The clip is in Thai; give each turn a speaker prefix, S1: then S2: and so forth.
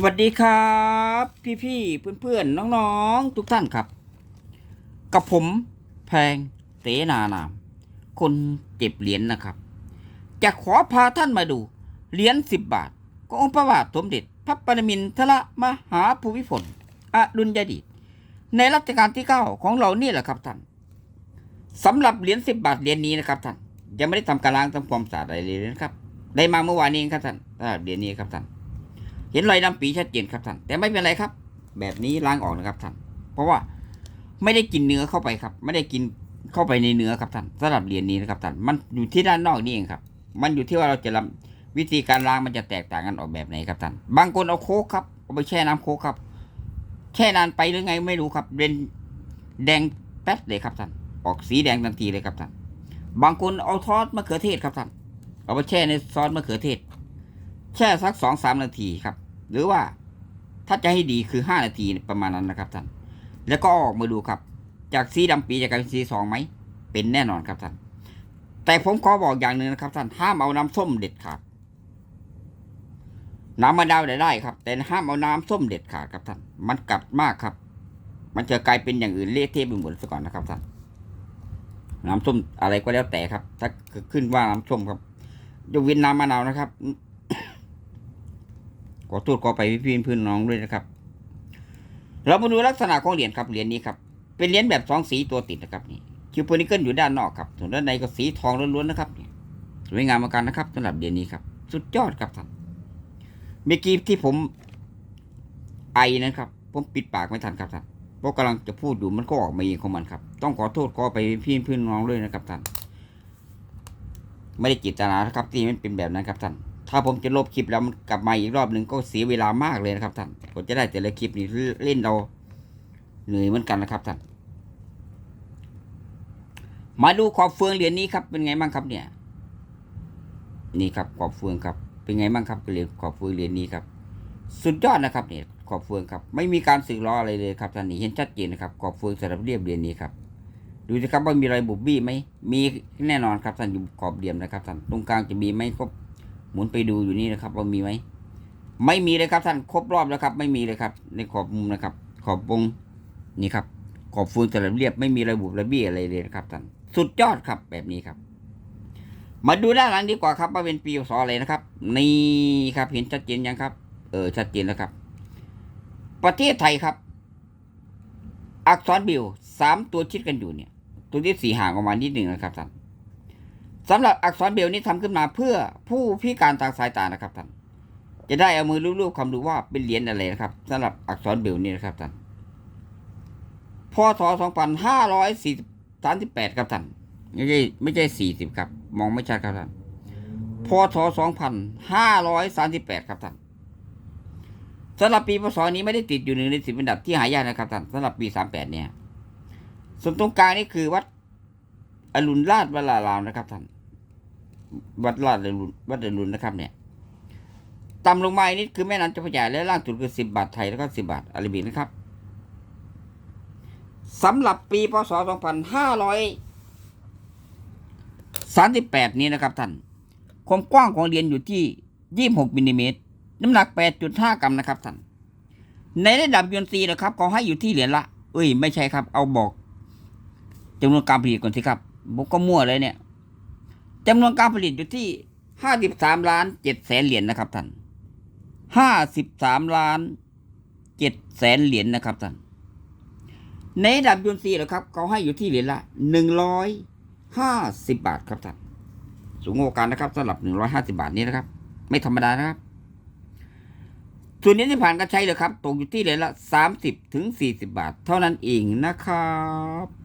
S1: สวัสดีครับ พี่ๆเพื่อนๆน้องๆ ทุกท่านครับ กับผมแพงเสนานาม คนเจ็บเหรียญนะครับ จะขอพาท่านมาดู เหรียญสิบบาทขององค์พระบาทสมเด็จ พระปรมินทรมหาภูมิพลอดุลยเดชในรัชกาลที่เก้าของเรานี่แหละครับท่านสำหรับเหรียญสิบบาทเหรียญนี้นะครับท่านยังไม่ได้ทำการล้างทำความสะอาดอะไรเลยนะครับ ได้มาเมื่อวานนี้เองครับท่านเหรียญนี้ครับท่าน เห็นรอยดำปีชัดเจนครับท่านแต่ไม่เป็นไรครับ แบบนี้ล้างออกนะครับท่านเพราะว่าไม่ได้กินเนื้อเข้าไปครับ ไม่ได้กินเข้าไปในเนื้อครับท่านสำหรับเหรียญนี้นะครับท่านมันอยู่ที่ด้านนอกนี่เองครับ มันอยู่ที่ว่าเราจะลำวิธีการล้างมันจะแตกต่างกันออกแบบไหนครับท่านบางคนเอาโคกครับเอาไปแช่น้ำโคกครับ แช่นานไปหรือไงไม่รู้ครับเป็นแดงแป๊ดเลยครับท่านออกสีแดงทันทีเลยครับท่านบางคนเอาซอสมะเขือเทศครับท่านเอาไปแช่ในซอสมะเขือเทศ แช่สักสองสามนาทีครับ หรือว่าถ้าจะให้ดีคือห้านาทีประมาณนั้นนะครับท่าน แล้วก็ออกมาดูครับ จากสีดำปีจะกลายเป็นสีสองไหมเป็นแน่นอนครับท่าน แต่ผมขอบอกอย่างหนึ่งนะครับท่านห้ามเอาน้ำส้มเด็ดขาดน้ำมะนาวได้ได้ครับ แต่ห้ามเอาน้ำส้มเด็ดขาดครับท่าน มันกัดมากครับ มันจะกลายเป็นอย่างอื่นเละเทะไปหมดซะก่อนนะครับท่านน้ำส้มอะไรก็แล้วแต่ครับ ถ้าขึ้นว่าน้ำส้มครับยกเว้นน้ำมะนาวนะครับ ขอโทษขอไปพี่เพื่อนน้องด้วยนะครับ เรามาดูลักษณะของเหรียญครับเหรียญนี้ครับ เป็นเหรียญแบบสองสีตัวติดนะครับนี่คิวโพนิเกิลอยู่ด้านนอกครับส่วนด้านในก็สีทองล้วนๆนะครับนี่สวยงามมือนกันนะครับสำหรับเหรียญนี้ครับ สุดยอดครับท่านเมื่อกี้ที่ผมไอนะครับ ผมปิดปากไม่ทันครับท่านเพราะกำลังจะพูดอยู่มันก็ออกมาเองของมันครับ ต้องขอโทษขอไปพี่เพื่อนน้องด้วยนะครับท่านไม่ได้จิตนานะครับที่มันเป็นแบบนั้นครับท่าน ถ้าผมจะลบคลิปแล้วมันกลับมาอีกรอบหนึ่งก็เสียเวลามากเลยนะครับท่านผมจะได้แต่ละคลิปนี้เล่นเราเหนื่อยเหมือนกันนะครับท่านมาดูขอบเฟืองเหรียญนี้ครับเป็นไงบ้างครับเนี่ย นี่ครับขอบเฟืองครับ เป็นไงบ้างครับเหรียญขอบเฟืองเหรียญนี้ครับ สุดยอดนะครับเนี่ยขอบเฟืองครับ ไม่มีการสึกล้ออะไรเลยครับท่านนี่เห็นชัดเจนนะครับขอบเฟืองสำหรับเรียบเหรียญนี้ครับดูสิครับว่ามีรอยบุบบี้ไหมมีแน่นอนครับท่านอยู่ขอบเหลี่ยมนะครับท่านตรงกลางจะมีไหมก็ หมุนไปดูอยู่นี่นะครับว่ามีไหมไม่มีเลยครับท่านครบรอบแล้วครับ ไม่มีเลยครับ ในขอบมุมนะครับ ขอบวงนี่ครับ ขอบฟืนแต่ละเรียบไม่มีระบุระเบี้ยอะไรเลยนะครับท่านสุดยอดครับแบบนี้ครับ มาดูด้านหลังดีกว่าครับว่าเป็นปีศอะไรนะครับ นี่ครับเห็นชัดเจนยังครับ เออชัดเจนแล้วครับ ประเทศไทยครับ อักษรบิวสามตัวชิดกันอยู่เนี่ย ตัวที่สี่ห่างออกมานิดหนึ่งนะครับท่าน สำหรับอักษรเบลนี้ทำขึ้นมาเพื่อผู้พิการทางสายตานะครับท่านจะได้เอามือลูบๆคำดูว่าเป็นเหรียญอะไรนะครับสำหรับอักษรเบลนี้นะครับท่านพศสองพันห้าร้อยสี่สามสิบแปดครับท่านไม่ใช่ไม่ใช่สี่สิบครับ มองไม่ชัดครับท่านพศสองพันห้าร้อยสามสิบแปดครับท่านสำหรับปีพศนี้ไม่ได้ติดอยู่หนึ่งในสิบอันดับที่หายากนะครับท่านสำหรับปีสามแปดเนี่ยส่วนตรงกลางนี่คือวัดอรุณราชวรารามนะครับท่าน วัดราชอรุณวัดอรุณนะครับเนี่ยต่ำลงมาอีกนิดคือแม่น้ำเจ้าพระยาและล่างสุดคือสิบบาทไทยแล้วก็สิบบาทอาราบิกนะครับสำหรับปีพศสองพันห้าร้อยสามสิบแปดนี้นะครับท่านความกว้างของเหรียญอยู่ที่ยี่หกมิลลิเมตรน้ำหนักแปดจุดห้ากรัมนะครับท่านในระดับยนซีนะครับเขาให้อยู่ที่เหรียญละ เอ้ย ไม่ใช่ครับ เอาบอกจำนวนการผลิตก่อนสิครับผมก็มั่วเลยเนี่ย จำนวนการผลิตอยู่ที่ห้าสิบสามล้านเจ็ดแสนเหรียญนะครับท่านห้าสิบสามล้านเจ็ดแสนเหรียญนะครับท่านในดับยนซีเหรอครับเขาให้อยู่ที่เหรียญละหนึ่งร้อยห้าสิบบาทครับท่านสูงโอกาสนะครับสำหรับหนึ่งร้อยห้าสิบาทนี้นะครับ ไม่ธรรมดานะครับ ส่วนนี้ที่ผ่านการใช้เลยครับตกอยู่ที่เหรียญละสามสิบถึงสี่สิบาท เท่านั้นเองนะครับ